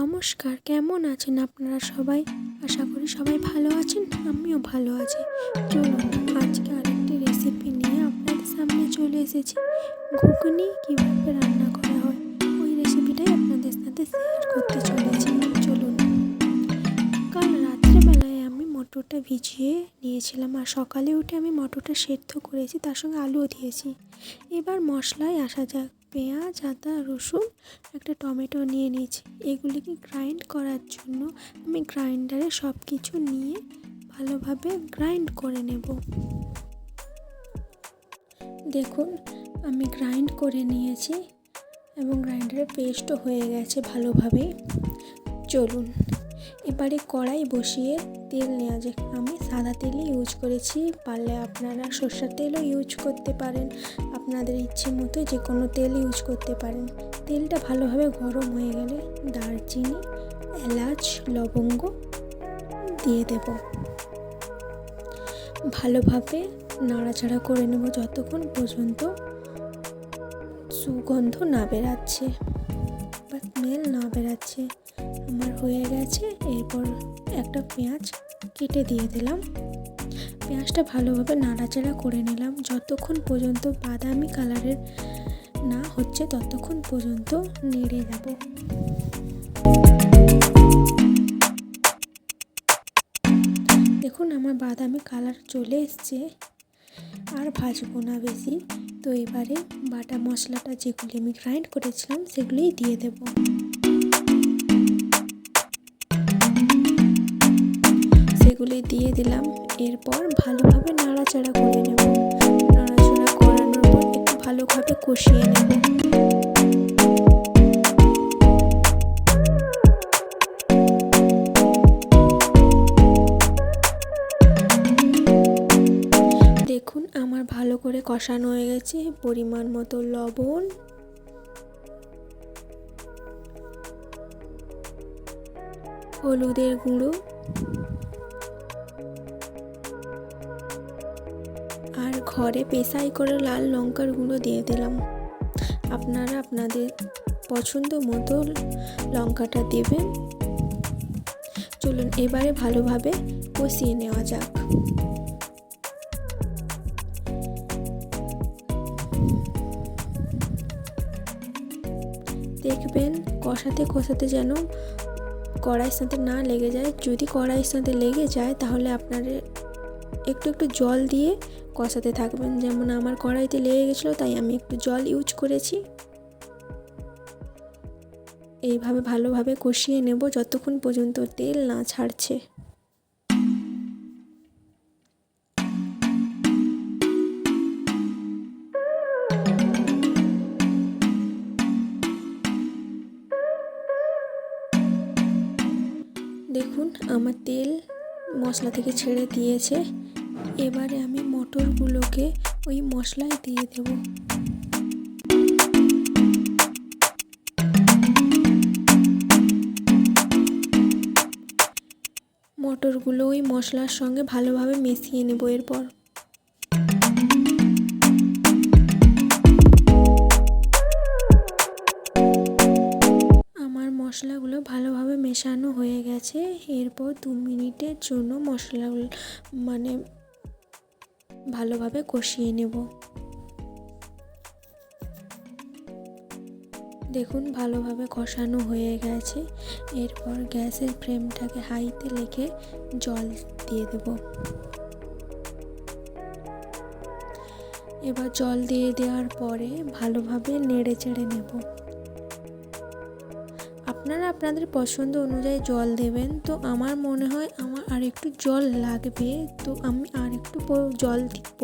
নমস্কার, কেমন আছেন আপনারা সবাই? আশা করি সবাই ভালো আছেন, আমিও ভালো আছি। চলুন, আজকে আরেকটি রেসিপি নিয়ে আপনাদের সামনে চলে এসেছি। ঘুগনি কীভাবে রান্না করা হয়, ওই রেসিপিটাই আপনাদের সাথে শেয়ার করতে চলেছি। চলুন। কাল রাত্রেবেলায় আমি মটরটা ভিজিয়ে নিয়েছিলাম আর সকালে উঠে আমি মটরটা সেদ্ধ করেছি, তার সঙ্গে আলুও দিয়েছি। এবার মশলায় আসা যাক। পেঁয়াজ, আদা, রসুন, একটা টমেটো নিয়ে নিয়েছি। এগুলিকে গ্রাইন্ড করার জন্য আমি গ্রাইন্ডারে সব কিছু নিয়ে ভালোভাবে গ্রাইন্ড করে নেব। দেখুন, আমি গ্রাইন্ড করে নিয়েছি এবং গ্রাইন্ডারে পেস্টও হয়ে গেছে ভালোভাবেই চলুন। এবারে কড়াই বসিয়ে তেল নেওয়া যাক। আমি সাদা তেলই ইউজ করেছি, পারলে আপনারা সর্ষের তেলও ইউজ করতে পারেন। আপনাদের ইচ্ছে মতো যে কোনো তেল ইউজ করতে পারেন। তেলটা ভালোভাবে গরম হয়ে গেলে দারচিনি, এলাচ, লবঙ্গ দিয়ে দেব। ভালোভাবে নাড়াচাড়া করে নেব যতক্ষণ পর্যন্ত সুগন্ধ না বেরাচ্ছে। না বেরাচ্ছে আমার হয়ে গেছে, এরপর একটা পেঁয়াজ কেটে দিয়ে দিলাম। পেঁয়াজটা ভালোভাবে নাড়াচাড়া করে নিলাম। যতক্ষণ পর্যন্ত বাদামি কালারের না হচ্ছে, ততক্ষণ পর্যন্ত নেড়ে যাব দেখুন, আমার বাদামি কালার চলে এসছে। আর ভাজবো না বেশি। তো এবারে বাটা মশলাটা যেগুলি আমি গ্রাইন্ড করেছিলাম, সেগুলিই দিয়ে দেব। সেগুলি দিয়ে দিলাম। এরপর ভালোভাবে নাড়াচাড়া করে নেব। নাড়াচাড়া করানোর পর একটু ভালোভাবে কষিয়ে নেব। দেখুন, আমার ভালো করে কষানো হয়ে গেছে। পরিমাণ মতো লবণ। হলুদের গুঁড়ো। ঘরে পেশাই করে লাল লঙ্কার গুঁড়ো দিয়ে দিলাম। আপনারা আপনাদের পছন্দ মতো লঙ্কাটা দেবেন। চলুন, এবারে ভালোভাবে কষিয়ে নেওয়া যাক। দেখবেন কষাতে কষাতে যেন কড়াইয়ের সাথে না লেগে যায়। যদি কড়াইয়ের সাথে লেগে যায়, তাহলে আপনার একটু একটু জল দিয়ে কষাতে থাকবেন। যেমন আমার কড়াইতে লেগে গেছিল, তাই আমি একটু জল ইউজ করেছি। এইভাবে ভালোভাবে কষিয়ে নেব যতক্ষণ পর্যন্ত তেল না ছাড়ছে। দেখুন, আমার তেল মশলা থেকে ছেড়ে দিয়েছে। এবারে আমি মটরগুলোকে ওই মশলায় দিয়ে দেব। মটরগুলো ওই মশলার সঙ্গে ভালোভাবে মিশিয়ে নেব এরপর। মশলাগুলো ভালোভাবে মেশানো হয়ে গেছে। এরপর দু মিনিটের জন্য মশলাগুলো মানে ভালোভাবে কষিয়ে নেব। দেখুন, ভালোভাবে কষানো হয়ে গেছে। এরপর গ্যাসের ফ্লেমটাকে হাইতে রেখে জল দিয়ে দেব। এবার জল দিয়ে দেওয়ার পরে ভালোভাবে নেড়ে চেড়ে নেব। আপনারা আপনাদের পছন্দ অনুযায়ী জল দেবেন। তো আমার মনে হয় আমার আর একটু জল লাগবে। তো আমি আর একটু জল দিব।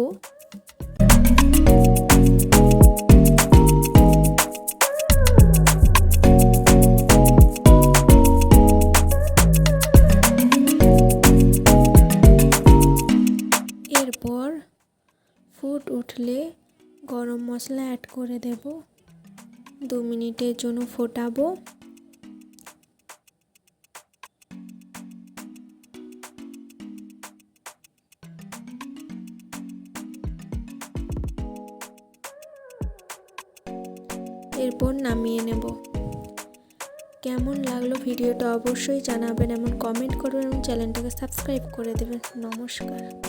এরপর ফুট উঠলে গরম মশলা অ্যাড করে দেব। দু মিনিটের জন্য ফোটাবো। এরপর নামিয়ে নেব। কেমন লাগল ভিডিওটা অবশ্যই জানাবেন, এমন কমেন্ট করবেন এবং চ্যানেলটাকে সাবস্ক্রাইব করে দেবেন। নমস্কার।